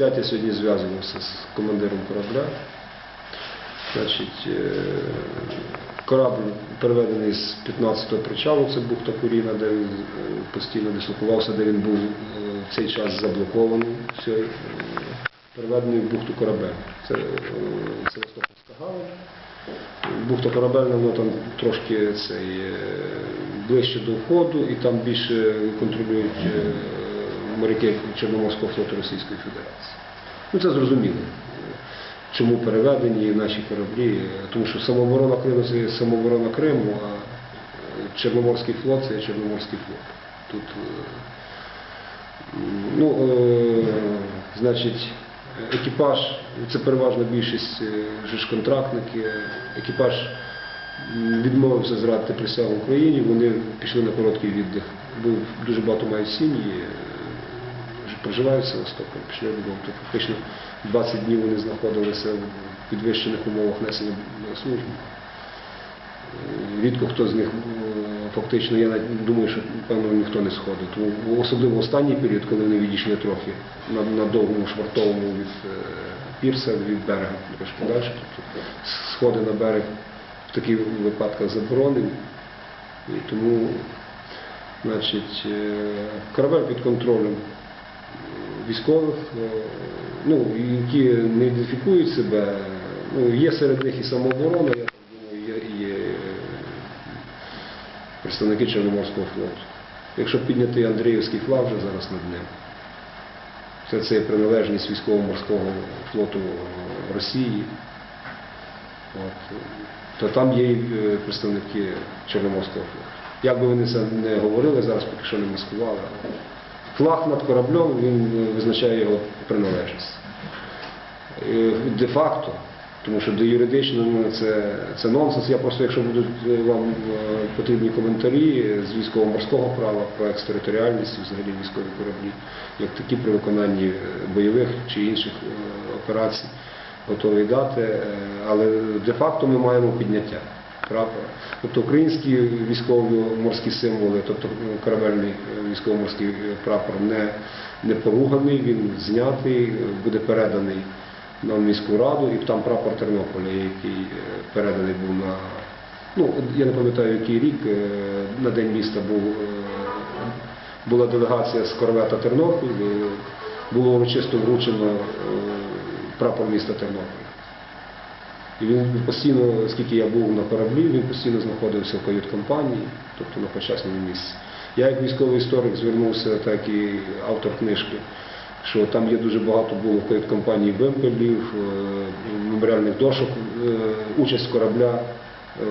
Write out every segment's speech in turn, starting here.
25 я сьогодні зв'язувався з командиром корабля. Значить, е, корабль переведений з 15-го причалу, це бухта Куріна, де він е, постійно дислокувався, де він був е, в цей час заблокований. Все, е, переведений в бухту корабель. Це Севастопольська гавань. Бухта корабельна, воно там трошки цей, ближче до входу і там більше контролюють моряки Чорноморського флоту Російської Федерації. Ну це зрозуміло. Чому переведені наші кораблі? Тому що самооборона Криму це самооборона Криму, а Чорноморський флот це Чорноморський флот. Тут, е, ну, е, значить, екіпаж, це переважна більшість е, контрактники, екіпаж відмовився зрадити присягу Україні, вони пішли на короткий віддих. Бо дуже багато мають сім'ї, проживають в Севастополі, пішли додому. То фактично 20 днів вони знаходилися в підвищених умовах несення на службу. Е, Рідко хто з них е, фактично, я думаю, що певно ніхто не сходить. Тому особливо останній період, коли вони відійшли трохи на, на довгому швартовому від е, пірса, від берега трошки далі. Тобто сходи на берег в таких випадках заборонені. І тому значить, корабель під контролем військових, е, ну, які не ідентифікують себе. Ну, є серед них і самооборона, я так думаю, є і е, представники Чорноморського флоту. Якщо підняти Андріївський флаг вже зараз над ним, це, це є приналежність військово-морського флоту Росії. От, то там є і е, представники Чорноморського флоту. Як би вони це не говорили, зараз поки що не маскували. Флаг над кораблем він е, визначає його приналежність. Е, Де-факто, тому що де юридично ну, це, це нонсенс. Я просто, якщо будуть е, вам потрібні коментарі з військово-морського права про екстериторіальність, взагалі військові кораблі, як такі при виконанні бойових чи інших операцій, готові дати. Але де-факто ми маємо підняття прапора. Тобто українські військово-морські символи, тобто е, корабельний е, військово-морський е, прапор не, не поруганий, він знятий, буде переданий на міську раду, і там прапор Тернополя, який переданий був на, ну, я не пам'ятаю, який рік, на День міста був, була делегація з корвета Тернопіль, було урочисто вручено прапор міста Тернополя. І він постійно, скільки я був на кораблі, він постійно знаходився в кают-компанії, тобто на почесному місці. Я як військовий історик звернувся, так і автор книжки, що там є дуже багато було в кают-компанії вимпелів, е, меморіальних дошок, е, участь корабля е,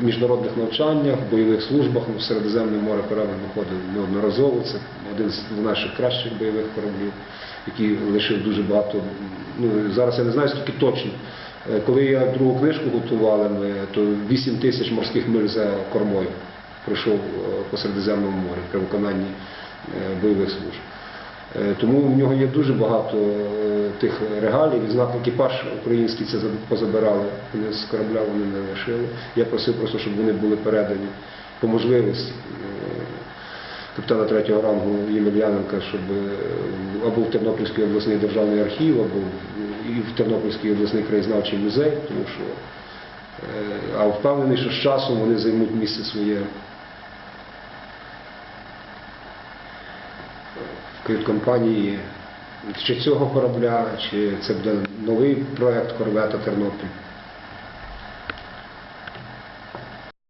в міжнародних навчаннях, бойових службах, ну, в Середземне море корабль виходив неодноразово. Це один з наших кращих бойових кораблів, який лишив дуже багато. Ну, зараз я не знаю, скільки точно. Е, Коли я другу книжку готували, ми, то 8 тисяч морських миль за кормою пройшов е, по Середземному морі при виконанні е, бойових служб. Тому в нього є дуже багато тих регалій. Відзнак екіпаж український це позабирали. Вони з корабля вони не лишили. Я просив просто, щоб вони були передані по можливості капітана третього рангу Ємельяненка, щоб або в Тернопільський обласний державний архів, або і в Тернопільський обласний краєзнавчий музей, тому що е, а впевнений, що з часом вони займуть місце своє в кают-компанії чи цього корабля, чи це буде новий проєкт корвета Тернопіль.